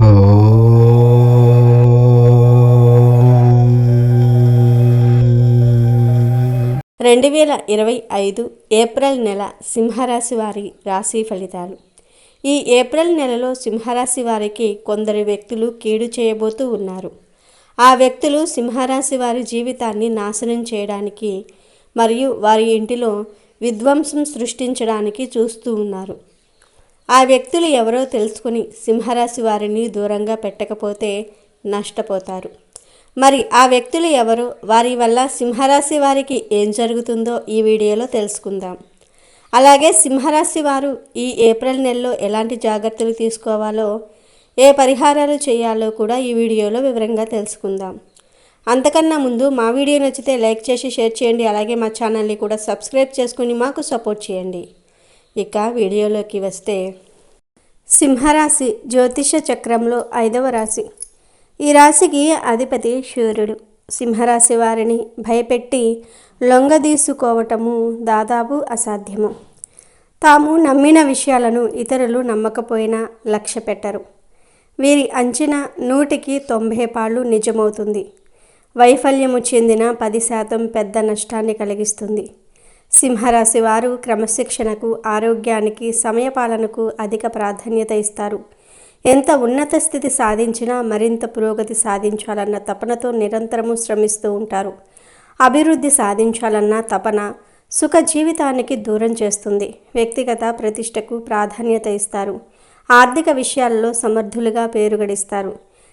రెండు వేల ఇరవై ఐదు ఏప్రిల్ నెల సింహరాశి వారి రాశి ఫలితాలు. ఈ ఏప్రిల్ నెలలో సింహరాశి వారికి కొందరు వ్యక్తులు కీడు చేయబోతూ ఉన్నారు. ఆ వ్యక్తులు సింహరాశి వారి జీవితాన్ని నాశనం చేయడానికి మరియు వారి ఇంటిలో విధ్వంసం సృష్టించడానికి చూస్తూ ఉన్నారు. ఆ వ్యక్తులు ఎవరో తెలుసుకుని సింహరాశి వారిని దూరంగా పెట్టకపోతే నష్టపోతారు. మరి ఆ వ్యక్తులు ఎవరు? వారి వల్ల సింహరాశి వారికి ఏం జరుగుతుందో ఈ వీడియోలో తెలుసుకుందాం. అలాగే సింహరాశి వారు ఈ ఏప్రిల్ నెలలో ఎలాంటి జాగ్రత్తలు తీసుకోవాలో ఏ పరిహారాలు చేయాలో కూడా ఈ వీడియోలో వివరంగా తెలుసుకుందాం. అంతకన్నా ముందు మా వీడియో నచ్చితే లైక్ చేసి షేర్ చేయండి. అలాగే మా ఛానల్ని కూడా సబ్స్క్రైబ్ చేసుకుని మాకు సపోర్ట్ చేయండి. ఇక వీడియోలోకి వస్తే సింహరాశి జ్యోతిష చక్రంలో ఐదవ రాశి. ఈ రాశికి అధిపతి సూర్యుడు సింహరాశి వారిని భయపెట్టి లొంగదీసుకోవటము దాదాపు అసాధ్యము. తాము నమ్మిన విషయాలను ఇతరులు నమ్మకపోయినా లక్ష్య పెట్టరు. వీరి అంచనా నూటికి తొంభై పాళ్ళు నిజమవుతుంది. వైఫల్యము చెందిన పది శాతం పెద్ద నష్టాన్ని కలిగిస్తుంది. సింహరాశి వారు క్రమశిక్షణకు ఆరోగ్యానికి సమయపాలనకు అధిక ప్రాధాన్యత ఇస్తారు. ఎంత ఉన్నత స్థితి సాధించినా మరింత పురోగతి సాధించాలన్న తపనతో నిరంతరము శ్రమిస్తూ ఉంటారు. అభివృద్ధి సాధించాలన్న తపన సుఖ జీవితానికి దూరం చేస్తుంది. వ్యక్తిగత ప్రతిష్టకు ప్రాధాన్యత ఇస్తారు. ఆర్థిక విషయాల్లో సమర్థులుగా పేరుగడిస్తారు.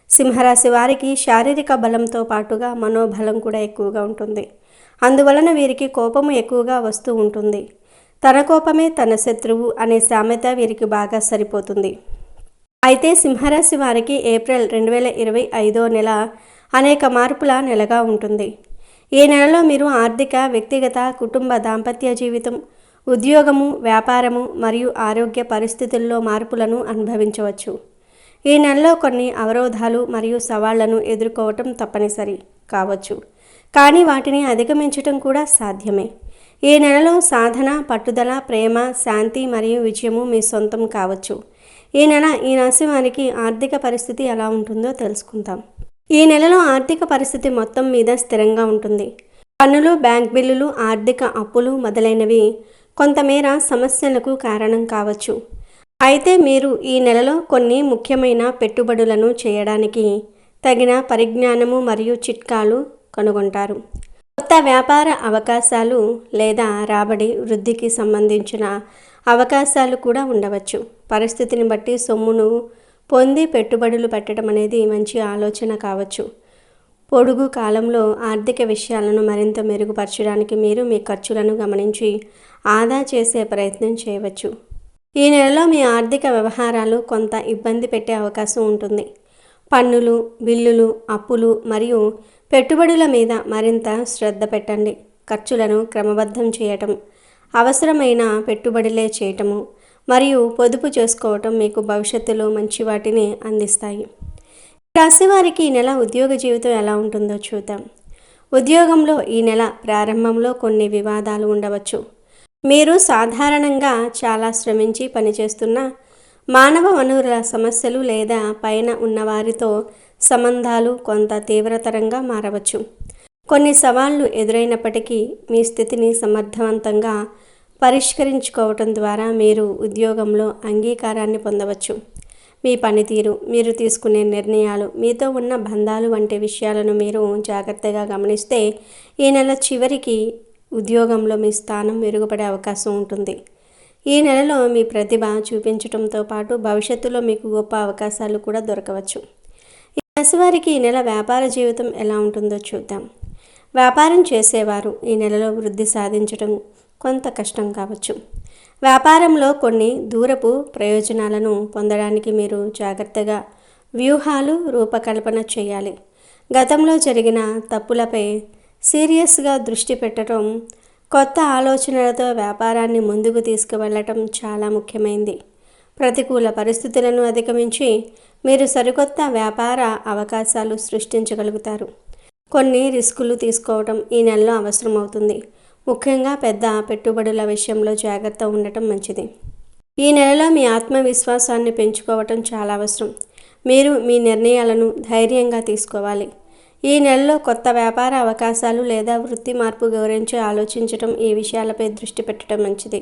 సింహరాశి వారికి శారీరక బలంతో పాటుగా మనోబలం కూడా ఎక్కువగా ఉంటుంది. అందువలన వీరికి కోపము ఎక్కువగా వస్తూ ఉంటుంది. తన కోపమే తన శత్రువు అనే సామెత వీరికి బాగా సరిపోతుంది. అయితే సింహరాశి వారికి ఏప్రిల్ రెండు వేల ఇరవై ఐదో నెల అనేక మార్పుల నెలగా ఉంటుంది. ఈ నెలలో మీరు ఆర్థిక వ్యక్తిగత కుటుంబ దాంపత్య జీవితం ఉద్యోగము వ్యాపారము మరియు ఆరోగ్య పరిస్థితుల్లో మార్పులను అనుభవించవచ్చు. ఈ నెలలో కొన్ని అవరోధాలు మరియు సవాళ్ళను ఎదుర్కోవటం తప్పనిసరి కావచ్చు. కానీ వాటిని అధిగమించటం కూడా సాధ్యమే. ఈ నెలలో సాధన పట్టుదల ప్రేమ శాంతి మరియు విజయము మీ సొంతం కావచ్చు. ఈ నెల ఈ రాశి వారికి ఆర్థిక పరిస్థితి ఎలా ఉంటుందో తెలుసుకుందాం. ఈ నెలలో ఆర్థిక పరిస్థితి మొత్తం మీద స్థిరంగా ఉంటుంది. పన్నులు బ్యాంక్ బిల్లులు ఆర్థిక అప్పులు మొదలైనవి కొంతమేర సమస్యలకు కారణం కావచ్చు. అయితే మీరు ఈ నెలలో కొన్ని ముఖ్యమైన పెట్టుబడులను చేయడానికి తగిన పరిజ్ఞానము మరియు చిట్కాలు కనుగొంటారు. కొత్త వ్యాపార అవకాశాలు లేదా రాబడి వృద్ధికి సంబంధించిన అవకాశాలు కూడా ఉండవచ్చు. పరిస్థితిని బట్టి సొమ్మును పొంది పెట్టుబడులు పెట్టడం అనేది మంచి ఆలోచన కావచ్చు. పొడుగు కాలంలో ఆర్థిక విషయాలను మరింత మెరుగుపరచడానికి మీరు మీ ఖర్చులను గమనించి ఆదా చేసే ప్రయత్నం చేయవచ్చు. ఈ నెలలో మీ ఆర్థిక వ్యవహారాలు కొంత ఇబ్బంది పెట్టే అవకాశం ఉంటుంది. పన్నులు బిల్లులు అప్పులు మరియు పెట్టుబడుల మీద మరింత శ్రద్ధ పెట్టండి. ఖర్చులను క్రమబద్ధం చేయటం అవసరమైన పెట్టుబడులే చేయటము మరియు పొదుపు చేసుకోవటం మీకు భవిష్యత్తులో మంచి వాటిని అందిస్తాయి. రాశివారికి ఈ నెల ఉద్యోగ జీవితం ఎలా ఉంటుందో చూద్దాం. ఉద్యోగంలో ఈ నెల ప్రారంభంలో కొన్ని వివాదాలు ఉండవచ్చు. మీరు సాధారణంగా చాలా శ్రమించి పనిచేస్తున్న మానవ వనరుల సమస్యలు లేదా పైన ఉన్నవారితో సంబంధాలు కొంత తీవ్రతరంగా మారవచ్చు. కొన్ని సవాళ్ళు ఎదురైనప్పటికీ మీ స్థితిని సమర్థవంతంగా పరిష్కరించుకోవటం ద్వారా మీరు ఉద్యోగంలో అంగీకారాన్ని పొందవచ్చు. మీ పనితీరు మీరు తీసుకునే నిర్ణయాలు మీతో ఉన్న బంధాలు వంటి విషయాలను మీరు జాగ్రత్తగా గమనిస్తే ఈ నెల చివరికి ఉద్యోగంలో మీ స్థానం మెరుగుపడే అవకాశం ఉంటుంది. ఈ నెలలో మీ ప్రతిభ చూపించడంతో పాటు భవిష్యత్తులో మీకు గొప్ప అవకాశాలు కూడా దొరకవచ్చు. ఈ రాశివారికి ఈ నెల వ్యాపార జీవితం ఎలా ఉంటుందో చూద్దాం. వ్యాపారం చేసేవారు ఈ నెలలో వృద్ధి సాధించడం కొంత కష్టం కావచ్చు. వ్యాపారంలో కొన్ని దూరపు ప్రయోజనాలను పొందడానికి మీరు జాగ్రత్తగా వ్యూహాలు రూపకల్పన చేయాలి. గతంలో జరిగిన తప్పులపై సీరియస్గా దృష్టి పెట్టడం కొత్త ఆలోచనలతో వ్యాపారాన్ని ముందుకు తీసుకువెళ్ళటం చాలా ముఖ్యమైంది. ప్రతికూల పరిస్థితులను అధిగమించి మీరు సరికొత్త వ్యాపార అవకాశాలు సృష్టించగలుగుతారు. కొన్ని రిస్కులు తీసుకోవడం ఈ నెలలో అవసరమవుతుంది. ముఖ్యంగా పెద్ద పెట్టుబడుల విషయంలో జాగ్రత్త ఉండటం మంచిది. ఈ నెలలో మీ ఆత్మవిశ్వాసాన్ని పెంచుకోవటం చాలా అవసరం. మీరు మీ నిర్ణయాలను ధైర్యంగా తీసుకోవాలి. ఈ నెలలో కొత్త వ్యాపార అవకాశాలు లేదా వృత్తి మార్పు గురించి ఆలోచించటం ఈ విషయాలపై దృష్టి పెట్టడం మంచిది.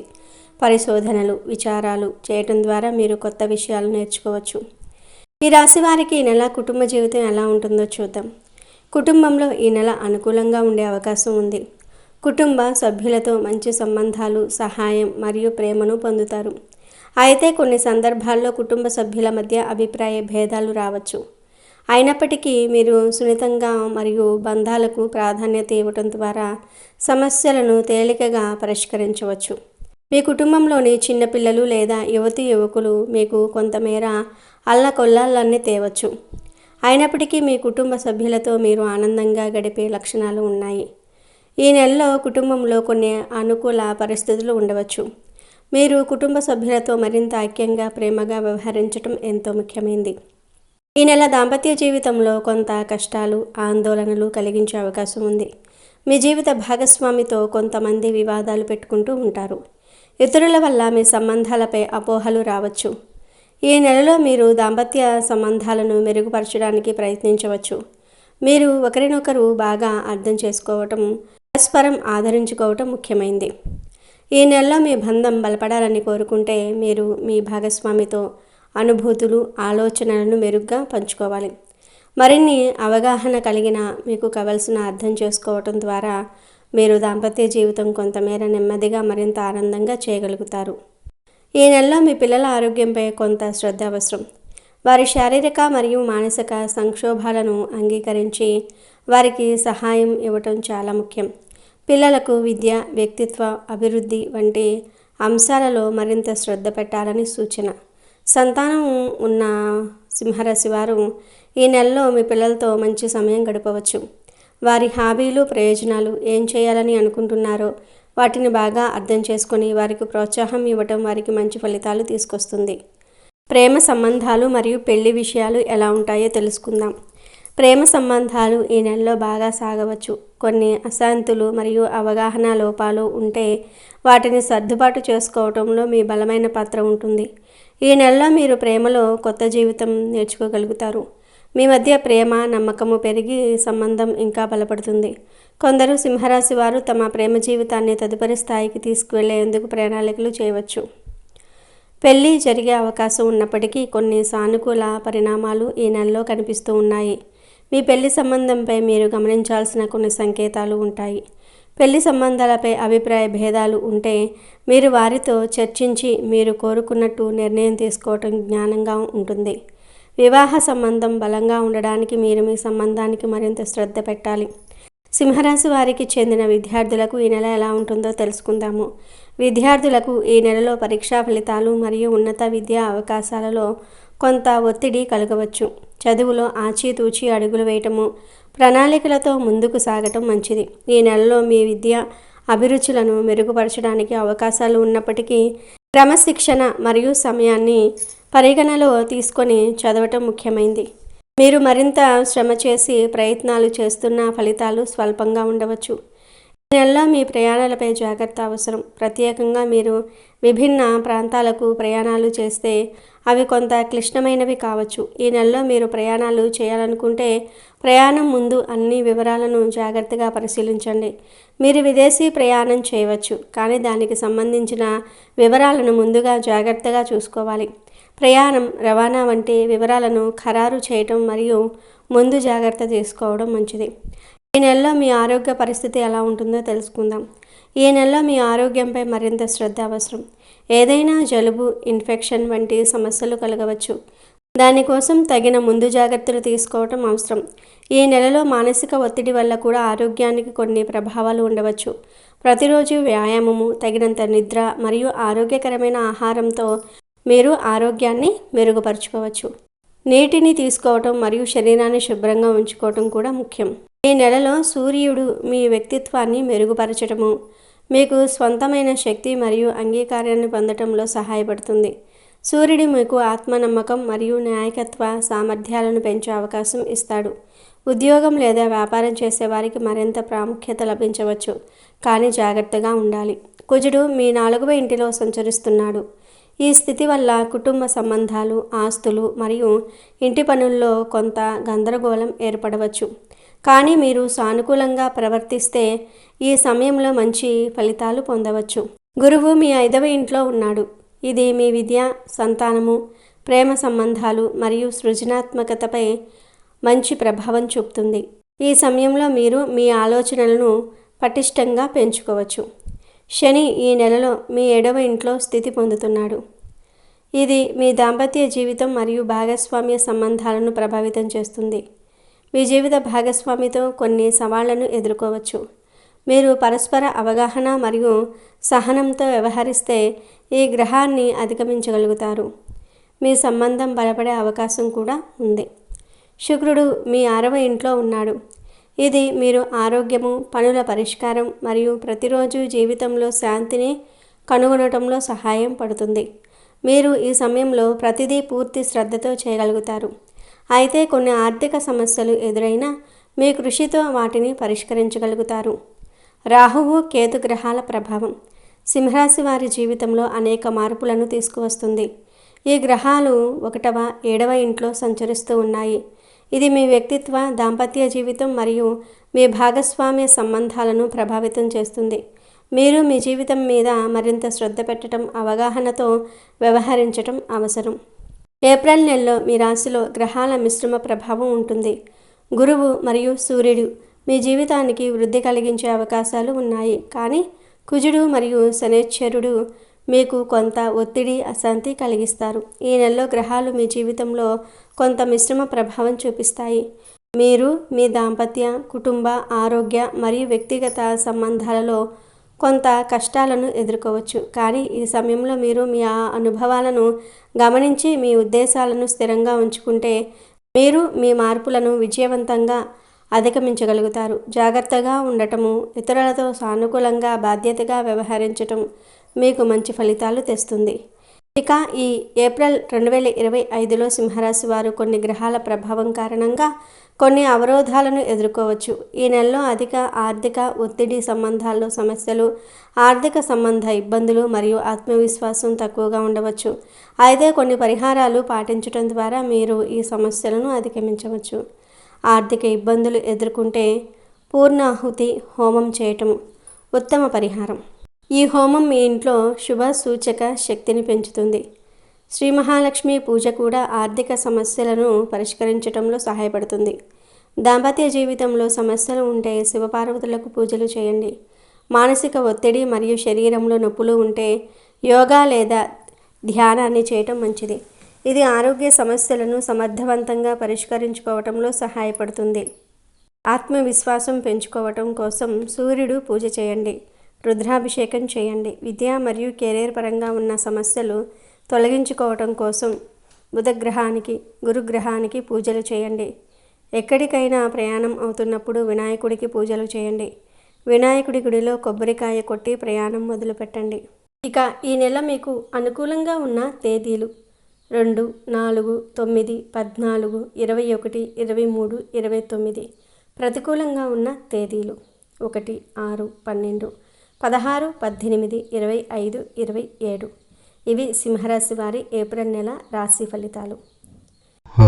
పరిశోధనలు విచారాలు చేయటం ద్వారా మీరు కొత్త విషయాలు నేర్చుకోవచ్చు. ఈ రాశి వారికి ఈ నెల కుటుంబ జీవితం ఎలా ఉంటుందో చూద్దాం. కుటుంబంలో ఈ నెల అనుకూలంగా ఉండే అవకాశం ఉంది. కుటుంబ సభ్యులతో మంచి సంబంధాలు సహాయం మరియు ప్రేమను పొందుతారు. అయితే కొన్ని సందర్భాల్లో కుటుంబ సభ్యుల మధ్య అభిప్రాయ భేదాలు రావచ్చు. అయినప్పటికీ మీరు సున్నితంగా మరియు బంధాలకు ప్రాధాన్యత ఇవ్వటం ద్వారా సమస్యలను తేలికగా పరిష్కరించవచ్చు. మీ కుటుంబంలోని చిన్నపిల్లలు లేదా యువతి యువకులు మీకు కొంతమేర అల్లకొల్లాలన్నీ తేవచ్చు. అయినప్పటికీ మీ కుటుంబ సభ్యులతో మీరు ఆనందంగా గడిపే లక్షణాలు ఉన్నాయి. ఈ నెలలో కుటుంబంలో కొన్ని అనుకూల పరిస్థితులు ఉండవచ్చు. మీరు కుటుంబ సభ్యులతో మరింత ఐక్యంగా ప్రేమగా వ్యవహరించడం ఎంతో ముఖ్యమైనది ఈ నెల దాంపత్య జీవితంలో కొంత కష్టాలు ఆందోళనలు కలిగించే అవకాశం ఉంది. మీ జీవిత భాగస్వామితో కొంతమంది వివాదాలు పెట్టుకుంటూ ఉంటారు. ఇతరుల వల్ల మీ సంబంధాలపై అపోహలు రావచ్చు. ఈ నెలలో మీరు దాంపత్య సంబంధాలను మెరుగుపరచడానికి ప్రయత్నించవచ్చు. మీరు ఒకరినొకరు బాగా అర్థం చేసుకోవటం పరస్పరం ఆదరించుకోవటం ముఖ్యమైంది. ఈ నెలలో మీ బంధం బలపడాలని కోరుకుంటే మీరు మీ భాగస్వామితో అనుభూతులు ఆలోచనలను మెరుగ్గా పంచుకోవాలి. మరిన్ని అవగాహన కలిగిన మీకు కావలసిన అర్థం చేసుకోవటం ద్వారా మీరు దాంపత్య జీవితం కొంతమేర నెమ్మదిగా మరింత ఆనందంగా చేయగలుగుతారు. ఈ నెలలో మీ పిల్లల ఆరోగ్యంపై కొంత శ్రద్ధ అవసరం. వారి శారీరక మరియు మానసిక సంక్షోభాలను అంగీకరించి వారికి సహాయం ఇవ్వటం చాలా ముఖ్యం. పిల్లలకు విద్య వ్యక్తిత్వ అభివృద్ధి వంటి అంశాలలో మరింత శ్రద్ధ పెట్టాలని సూచన. సంతానం ఉన్న సింహరాశి వారు ఈ నెలలో మీ పిల్లలతో మంచి సమయం గడపవచ్చు. వారి హాబీలు ప్రయోజనాలు ఏం చేయాలని అనుకుంటున్నారో వాటిని బాగా అర్థం చేసుకొని వారికి ప్రోత్సాహం ఇవ్వటం వారికి మంచి ఫలితాలు తీసుకొస్తుంది. ప్రేమ సంబంధాలు మరియు పెళ్ళి విషయాలు ఎలా ఉంటాయో తెలుసుకుందాం. ప్రేమ సంబంధాలు ఈ నెలలో బాగా సాగవచ్చు. కొన్ని అశాంతులు మరియు అవగాహన లోపాలు ఉంటే వాటిని సర్దుబాటు చేసుకోవటంలో మీ బలమైన పాత్ర ఉంటుంది. ఈ నెలలో మీరు ప్రేమలో కొత్త జీవితం నేర్చుకోగలుగుతారు. మీ మధ్య ప్రేమ నమ్మకము పెరిగి సంబంధం ఇంకా బలపడుతుంది. కొందరు సింహరాశి వారు తమ ప్రేమ జీవితాన్ని తదుపరి స్థాయికి తీసుకువెళ్ళేందుకు ప్రణాళికలు చేయవచ్చు. పెళ్ళి జరిగే అవకాశం ఉన్నప్పటికీ కొన్ని సానుకూల పరిణామాలు ఈ నెలలో కనిపిస్తూ ఉన్నాయి. మీ పెళ్ళి సంబంధంపై మీరు గమనించాల్సిన కొన్ని సంకేతాలు ఉంటాయి. పెళ్ళి సంబంధాలపై అభిప్రాయ భేదాలు ఉంటే మీరు వారితో చర్చించి మీరు కోరుకున్నట్టు నిర్ణయం తీసుకోవటం జ్ఞానంగా ఉంటుంది. వివాహ సంబంధం బలంగా ఉండడానికి మీరు మీ సంబంధానికి మరింత శ్రద్ధ పెట్టాలి. సింహరాశి వారికి చెందిన విద్యార్థులకు ఈ నెల ఎలా ఉంటుందో తెలుసుకుందాము. విద్యార్థులకు ఈ నెలలో పరీక్షా ఫలితాలు మరియు ఉన్నత విద్యా అవకాశాలలో కొంత ఒత్తిడి కలగవచ్చు. చదువులో ఆచితూచి అడుగులు వేయటము ప్రణాళికలతో ముందుకు సాగటం మంచిది. ఈ నెలలో మీ విద్య అభిరుచులను మెరుగుపరచడానికి అవకాశాలు ఉన్నప్పటికీ క్రమశిక్షణ మరియు సమయాన్ని పరిగణలో తీసుకొని చదవటం ముఖ్యమైంది. మీరు మరింత శ్రమ చేసి ప్రయత్నాలు చేస్తున్న ఫలితాలు స్వల్పంగా ఉండవచ్చు. నెలలో మీ ప్రయాణాలపై జాగ్రత్త అవసరం. ప్రత్యేకంగా మీరు విభిన్న ప్రాంతాలకు ప్రయాణాలు చేస్తే అవి కొంత క్లిష్టమైనవి కావచ్చు. ఈ నెలలో మీరు ప్రయాణాలు చేయాలనుకుంటే ప్రయాణం ముందు అన్ని వివరాలను జాగ్రత్తగా పరిశీలించండి. మీరు విదేశీ ప్రయాణం చేయవచ్చు కానీ దానికి సంబంధించిన వివరాలను ముందుగా జాగ్రత్తగా చూసుకోవాలి. ప్రయాణం రవాణా వంటి వివరాలను ఖరారు చేయటం మరియు ముందు జాగ్రత్త తీసుకోవడం మంచిది. ఈ నెలలో మీ ఆరోగ్య పరిస్థితి ఎలా ఉంటుందో తెలుసుకుందాం. ఈ నెలలో మీ ఆరోగ్యంపై మరింత శ్రద్ధ అవసరం. ఏదైనా జలుబు ఇన్ఫెక్షన్ వంటి సమస్యలు కలగవచ్చు. దానికోసం తగిన ముందు జాగ్రత్తలు తీసుకోవటం అవసరం. ఈ నెలలో మానసిక ఒత్తిడి వల్ల కూడా ఆరోగ్యానికి కొన్ని ప్రభావాలు ఉండవచ్చు. ప్రతిరోజు వ్యాయామము తగినంత నిద్ర మరియు ఆరోగ్యకరమైన ఆహారంతో మీరు ఆరోగ్యాన్ని మెరుగుపరుచుకోవచ్చు. నీటిని తీసుకోవటం మరియు శరీరాన్ని శుభ్రంగా ఉంచుకోవటం కూడా ముఖ్యం. ఈ నెలలో సూర్యుడు మీ వ్యక్తిత్వాన్ని మెరుగుపరచడము మీకు స్వంతమైన శక్తి మరియు అంగీకారాన్ని పొందటంలో సహాయపడుతుంది. సూర్యుడు మీకు ఆత్మనమ్మకం మరియు నాయకత్వ సామర్థ్యాలను పెంచే అవకాశం ఇస్తాడు. ఉద్యోగం లేదా వ్యాపారం చేసే వారికి మరింత ప్రాముఖ్యత లభించవచ్చు కానీ జాగ్రత్తగా ఉండాలి. కుజుడు మీ నాలుగవ ఇంటిలో సంచరిస్తున్నాడు. ఈ స్థితి వల్ల కుటుంబ సంబంధాలు ఆస్తులు మరియు ఇంటి పనుల్లో కొంత గందరగోళం ఏర్పడవచ్చు. కానీ మీరు సానుకూలంగా ప్రవర్తిస్తే ఈ సమయంలో మంచి ఫలితాలు పొందవచ్చు. గురువు మీ ఐదవ ఇంట్లో ఉన్నాడు. ఇది మీ విద్య సంతానము ప్రేమ సంబంధాలు మరియు సృజనాత్మకతపై మంచి ప్రభావం చూపుతుంది. ఈ సమయంలో మీరు మీ ఆలోచనలను పటిష్టంగా పెంచుకోవచ్చు. శని ఈ నెలలో మీ ఏడవ ఇంట్లో స్థితి పొందుతున్నాడు. ఇది మీ దాంపత్య జీవితం మరియు భాగస్వామ్య సంబంధాలను ప్రభావితం చేస్తుంది. మీ జీవిత భాగస్వామితో కొన్ని సవాళ్ళను ఎదుర్కోవచ్చు. మీరు పరస్పర అవగాహన మరియు సహనంతో వ్యవహరిస్తే ఈ గ్రహాన్ని అధిగమించగలుగుతారు. మీ సంబంధం బలపడే అవకాశం కూడా ఉంది. శుక్రుడు మీ ఆరవ ఇంట్లో ఉన్నాడు. ఇది మీరు ఆరోగ్యము పనుల పరిష్కారం మరియు ప్రతిరోజు జీవితంలో శాంతిని కనుగొనటంలో సహాయం పడుతుంది. మీరు ఈ సమయంలో ప్రతిదీ పూర్తి శ్రద్ధతో చేయగలుగుతారు. అయితే కొన్ని ఆర్థిక సమస్యలు ఎదురైనా మీ కృషితో వాటిని పరిష్కరించగలుగుతారు. రాహువు కేతు గ్రహాల ప్రభావం. సింహరాశి వారి జీవితంలో అనేక మార్పులను తీసుకువస్తుంది. ఈ గ్రహాలు ఒకటవ ఏడవ ఇంట్లో సంచరిస్తూ ఉన్నాయి. ఇది మీ వ్యక్తిత్వ దాంపత్య జీవితం మరియు మీ భాగస్వామ్య సంబంధాలను ప్రభావితం చేస్తుంది. మీరు మీ జీవితం మీద మరింత శ్రద్ధ పెట్టడం అవగాహనతో వ్యవహరించటం అవసరం. ఏప్రిల్ నెలలో మీ రాశిలో గ్రహాల మిశ్రమ ప్రభావం ఉంటుంది. గురువు మరియు సూర్యుడు మీ జీవితానికి వృద్ధి కలిగించే అవకాశాలు ఉన్నాయి. కానీ కుజుడు మరియు శనేశ్వరుడు మీకు కొంత ఒత్తిడి అశాంతి కలిగిస్తారు. ఈ నెలలో గ్రహాలు మీ జీవితంలో కొంత మిశ్రమ ప్రభావం చూపిస్తాయి. మీరు మీ దాంపత్య కుటుంబ ఆరోగ్య మరియు వ్యక్తిగత సంబంధాలలో కొంత కష్టాలను ఎదుర్కోవచ్చు. కానీ ఈ సమయంలో మీరు మీ ఆ అనుభవాలను గమనించి మీ ఉద్దేశాలను స్థిరంగా ఉంచుకుంటే మీరు మీ మార్పులను విజయవంతంగా అధిగమించగలుగుతారు. జాగ్రత్తగా ఉండటము ఇతరులతో సానుకూలంగా బాధ్యతగా వ్యవహరించటం మీకు మంచి ఫలితాలు తెస్తుంది. ఇక ఈ ఏప్రిల్ రెండు వేల ఇరవై ఐదులో సింహరాశి వారు కొన్ని గ్రహాల ప్రభావం కారణంగా కొన్ని అవరోధాలను ఎదుర్కోవచ్చు. ఈ నెలలో అధిక ఆర్థిక ఒత్తిడి సంబంధాల్లో సమస్యలు ఆర్థిక సంబంధ ఇబ్బందులు మరియు ఆత్మవిశ్వాసం తక్కువగా ఉండవచ్చు. అయితే కొన్ని పరిహారాలు పాటించడం ద్వారా మీరు ఈ సమస్యలను అధిగమించవచ్చు. ఆర్థిక ఇబ్బందులు ఎదుర్కొంటే పూర్ణాహుతి హోమం చేయటం ఉత్తమ పరిహారం. ఈ హోమం మీ ఇంట్లో శుభ సూచక శక్తిని పెంచుతుంది. శ్రీ మహాలక్ష్మి పూజ కూడా ఆర్థిక సమస్యలను పరిష్కరించడంలో సహాయపడుతుంది. దాంపత్య జీవితంలో సమస్యలు ఉంటే శివపార్వతులకు పూజలు చేయండి. మానసిక ఒత్తిడి మరియు శరీరంలో నొప్పులు ఉంటే యోగా లేదా ధ్యానాన్ని చేయటం మంచిది. ఇది ఆరోగ్య సమస్యలను సమర్థవంతంగా పరిష్కరించుకోవటంలో సహాయపడుతుంది. ఆత్మవిశ్వాసం పెంచుకోవటం కోసం సూర్యుడు పూజ చేయండి. రుద్రాభిషేకం చేయండి. విద్య మరియు కెరీర్ పరంగా ఉన్న సమస్యలు తొలగించుకోవటం కోసం బుధగ్రహానికి గురుగ్రహానికి పూజలు చేయండి. ఎక్కడికైనా ప్రయాణం అవుతున్నప్పుడు వినాయకుడికి పూజలు చేయండి. వినాయకుడి గుడిలో కొబ్బరికాయ కొట్టి ప్రయాణం మొదలుపెట్టండి. ఇక ఈ నెల మీకు అనుకూలంగా ఉన్న తేదీలు. రెండు నాలుగు తొమ్మిది పద్నాలుగు ఇరవై ఒకటి ఇరవై మూడు ఇరవై తొమ్మిది ప్రతికూలంగా ఉన్న తేదీలు. ఒకటి ఆరు పన్నెండు పదహారు పద్దెనిమిది ఇరవై ఐదు ఇరవై ఏడు. ఇవి సింహరాశి వారి ఏప్రిల్ నెల రాశి ఫలితాలు. ఓ